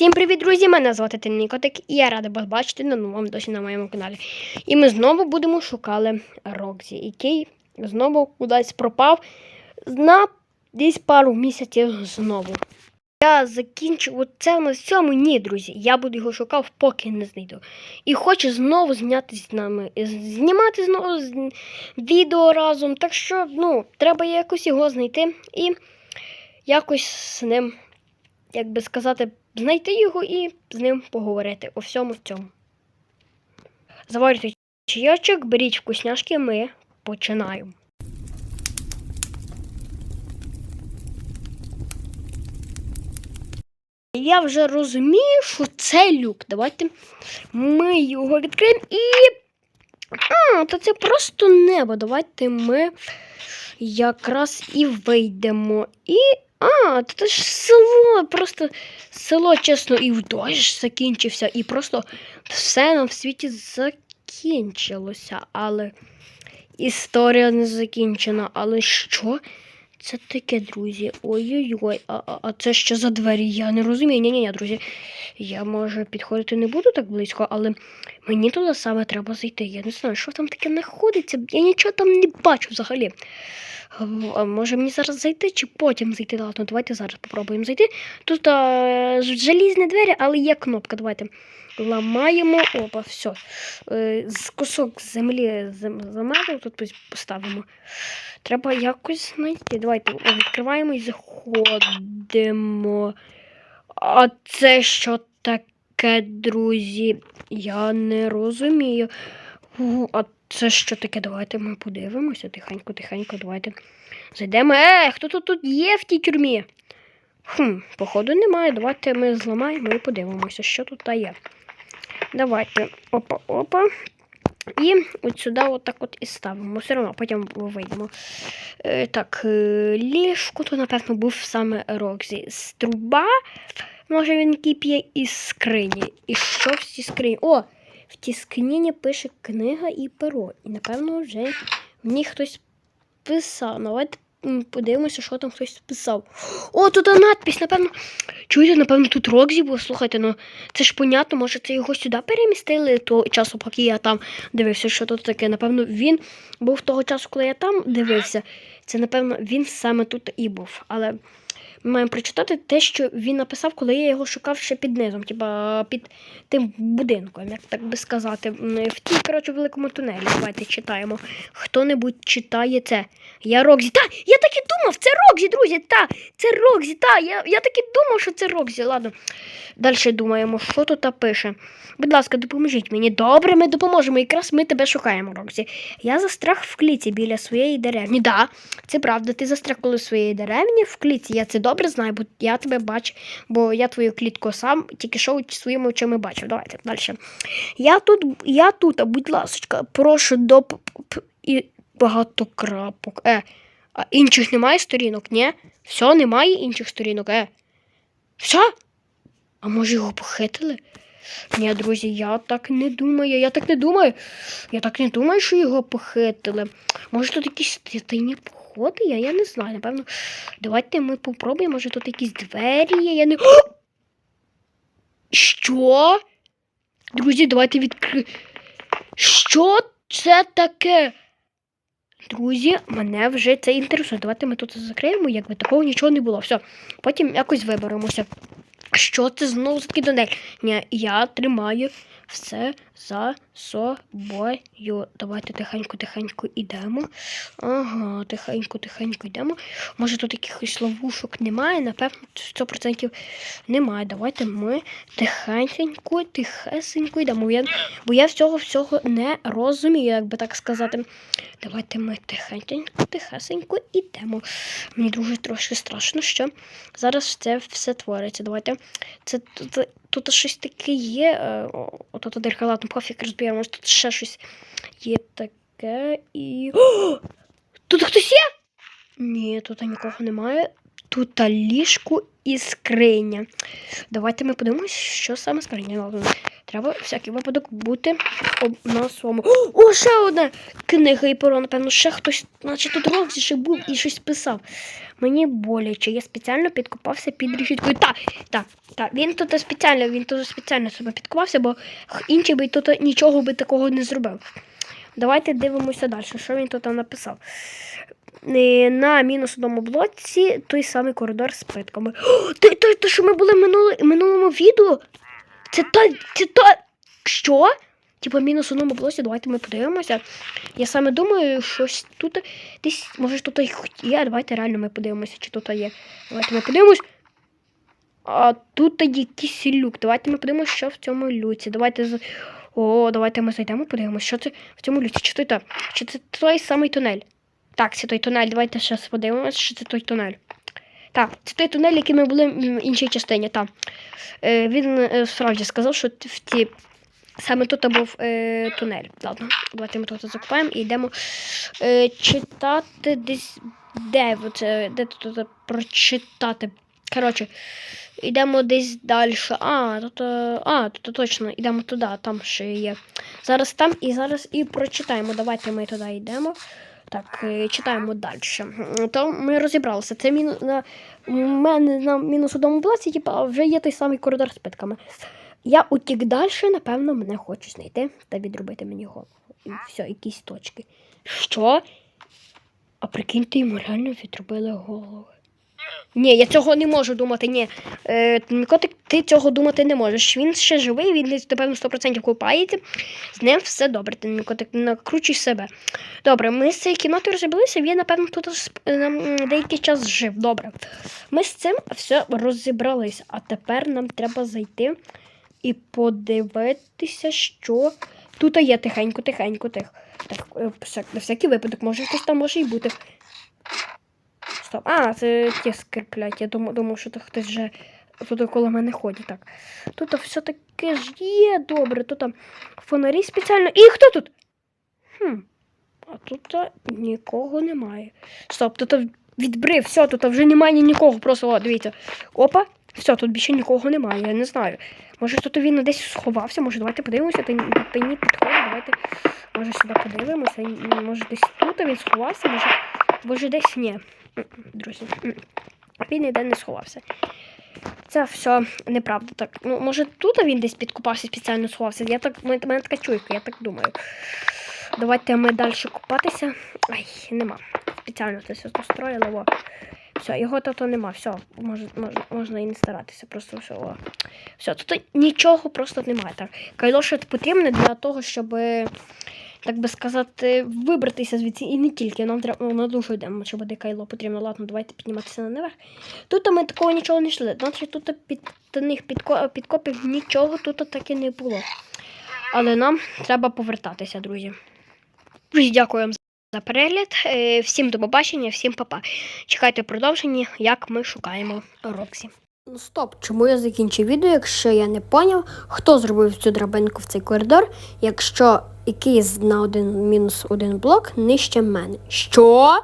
Всім привіт, друзі! Мене звати Тинний Котик і я рада вас бачити на новому досі на моєму каналі. І ми знову будемо шукати Рокзі, який знову кудись пропав на десь пару місяців знову. Я закінчу це на цьому ні, друзі. Я буду його шукав, поки не знайду. І хочу знову зняти з нами, знімати знову відео разом. Так що, ну, треба якось його знайти і якось з ним як би сказати, знайти його і з ним поговорити у всьому цьому. Заварюйте чайочок, беріть вкусняшки, ми починаємо. Я вже розумію, що це люк. Давайте ми його відкриємо і. А, то це просто небо. Давайте ми якраз і вийдемо. І а, це ж село, просто село, чесно, і в дощ закінчився, і просто все на світі закінчилося. Але історія не закінчена. Але що це таке, друзі? Ой-ой-ой, а, а, це що за двері? Я не розумію. Ні-ні-ні, друзі. Я, може, підходити не буду так близько, але мені туди саме треба зайти. Я не знаю, що там таке знаходиться. Я нічого там не бачу взагалі. А може мені зараз зайти чи потім зайти? Ладно, давайте зараз попробуємо зайти. Тут а, желізні двері, але є кнопка. Давайте ламаємо. Опа, все. З кусок землі зем- замазав, тут поставимо. Треба якось знайти. Давайте відкриваємо і заходимо. А це що таке, друзі? Я не розумію. А це що таке? Давайте ми подивимося. Тихенько, тихенько, давайте. Зайдемо. Е, хто тут тут є в тій тюрмі? Хм, походу немає. Давайте ми зламаємо і подивимося, що тут є. Давайте. Опа, опа. І от сюди отак от і ставимо. Все одно потім вийдемо. Е, так, е, ліжко тут, напевно, був саме Рокзі. З труба, може він кип'є із скрині. І що в цій скрині? О! В тій скрині пише книга і перо. І, напевно, вже в ній хтось писав. Ну, Давайте м, подивимося, що там хтось писав. О, тут надпись, напевно. Чуєте, напевно, тут Рокзі був. Слухайте, ну це ж понятно, може це його сюди перемістили того часу, поки я там дивився, що тут таке. Напевно, він був того часу, коли я там дивився. Це, напевно, він саме тут і був. Але ми маємо прочитати те, що він написав, коли я його шукав ще під низом, типа під тим будинком, як так би сказати. В тій, коротше, великому тунелі. Давайте читаємо. Хто-небудь читає це. Я Рокзі. Та, я так і думав, це Рокзі, друзі. Та, це Рокзі, та. Я, я так і думав, що це Рокзі. Ладно. Далі думаємо, що тут пише. Будь ласка, допоможіть мені. Добре, ми допоможемо. Якраз ми тебе шукаємо, Рокзі. Я застряг в кліці біля своєї деревні. Да, це правда, ти застряг коли в своєї деревні в клітці. Я це добре знаю, бо я тебе бачу, бо я твою клітку сам тільки що своїми очима бачив. Давайте далі. Я тут, я тут, а будь ласка, прошу до і багато крапок. Е, а інших немає сторінок, ні? Все, немає інших сторінок, е. Все? А може його похитили? Ні, друзі, я так не думаю. Я так не думаю. Я так не думаю, що його похитили. Може тут якісь тайні походи? Я, я не знаю. Напевно, давайте ми попробуємо. Може тут якісь двері є. Я не. О! Що? Друзі, давайте відкри. Що це таке? Друзі, мене вже це інтересує. Давайте ми тут закриємо, якби такого нічого не було. Все, потім якось виберемося. Що це знову за такий тунель? Ні, я тримаю все за собою. Давайте тихенько-тихенько йдемо. Ага, тихенько-тихенько йдемо. Може тут якихось ловушок немає, напевно, 100% немає. Давайте ми тихенько, тихесенько йдемо. Я, бо я всього всього не розумію, як би так сказати. Давайте ми тихенько, тихесенько йдемо. Мені дуже трошки страшно, що зараз це все твориться. Давайте. Це тут, тут щось таке є. Ото тут дирка, ладно, пофіг розб'ємо. Може тут ще щось є таке і. О! Тут хтось є? Ні, тут нікого немає. Тут ліжко і скриня. Давайте ми подивимось, що саме скриня. Треба всякий випадок бути на своєму. О, ще одна книга і перо, напевно, ще хтось, наче тут Роксі ще був і щось писав. Мені боляче, я спеціально підкопався під решіткою. Так, так, так. Він тут спеціально, він тут спеціально себе підкопався, бо інший би тут нічого би такого не зробив. Давайте дивимося далі, що він тут написав. Е, На мінус одному блоці той самий коридор з питками. О, ти, що ми були в минулому відео? Це та, це та. Що? Типа мінус одному блоці, давайте ми подивимося. Я саме думаю, щось тут десь, може тут є. Давайте реально ми подивимося, чи тут є. Давайте ми подивимось. А тут якийсь люк. Давайте ми подивимося, що в цьому люці. Давайте. О, давайте ми зайдемо, подивимося, що це в цьому люці. Чи це, чи це той самий тунель? Так, це той тунель. Давайте ще подивимося, що це той тунель. Так, це той тунель, який ми були в іншій частині. Так. Е, він е, справді сказав, що в ті. Саме тут був е, тунель. Ладно, давайте ми тут закупаємо і йдемо е, читати десь. Де, оце, де тут прочитати? Коротше, йдемо десь далі. А, тут, е, а, тут точно, йдемо туди, там ще є. Зараз там і зараз і прочитаємо. Давайте ми туди йдемо. Так, е, читаємо далі. То ми розібралися. Це мін... на у мене на мінус одному блоці, типа вже є той самий коридор з питками. Я утік далі, напевно, мене хочуть знайти та відробити мені голову. І все, якісь точки. Що? А прикиньте, йому реально відробили голову. Ні, я цього не можу думати. Ні. Е, Мікотик, ти цього думати не можеш. Він ще живий, він десь, напевно, 100% купається. З ним все добре. Ти Мікотик, накручуй себе. Добре, ми з цією кімнатою розібралися, він, напевно, тут деякий час жив. Добре. Ми з цим все розібралися. А тепер нам треба зайти і подивитися, що тут є тихенько, тихенько, тихо. Так, е, на всякий випадок, може хтось там може і бути. Стоп. А, це ті скриплять. Я думав, думав, що то хтось вже тут коло мене ходить. Так. Тут все-таки ж є добре. Тут там фонарі спеціально. І хто тут? Хм. А тут нікого немає. Стоп, тут відбрив, все, тут вже немає нікого. Просто о, дивіться. Опа, все, тут більше нікого немає, я не знаю. Може тут він десь сховався, може давайте подивимося, та, та ні підходить, давайте може сюди подивимося. Може десь тут він сховався, може, може десь ні. Друзі, він ніде не сховався. Це все неправда. Так, ну може тут він десь підкупався, спеціально сховався. Я так, мене мене така чуйка, я так думаю. Давайте ми далі купатися. Ай, нема. Спеціально це все построїли. Во. Все, його тут нема. Все, можна, можна, можна і не старатися. Просто все. О. Все, тут нічого просто немає. Так. Кайло ще потрібне для того, щоб, так би сказати, вибратися звідси. І не тільки. Нам треба ну, на душу йдемо, що буде кайло потрібно. Ладно, давайте підніматися на наверх. Тут ми такого нічого не йшли. Значить, тут під них підкопів нічого тут так і не було. Але нам треба повертатися, друзі. Друзі, дякую вам за перегляд. Е, Всім до побачення, всім па-па. Чекайте продовження, як ми шукаємо Роксі. Ну стоп, чому я закінчив відео, якщо я не поняв, хто зробив цю драбинку в цей коридор, якщо якийсь на один мінус один блок нижче мене. Що?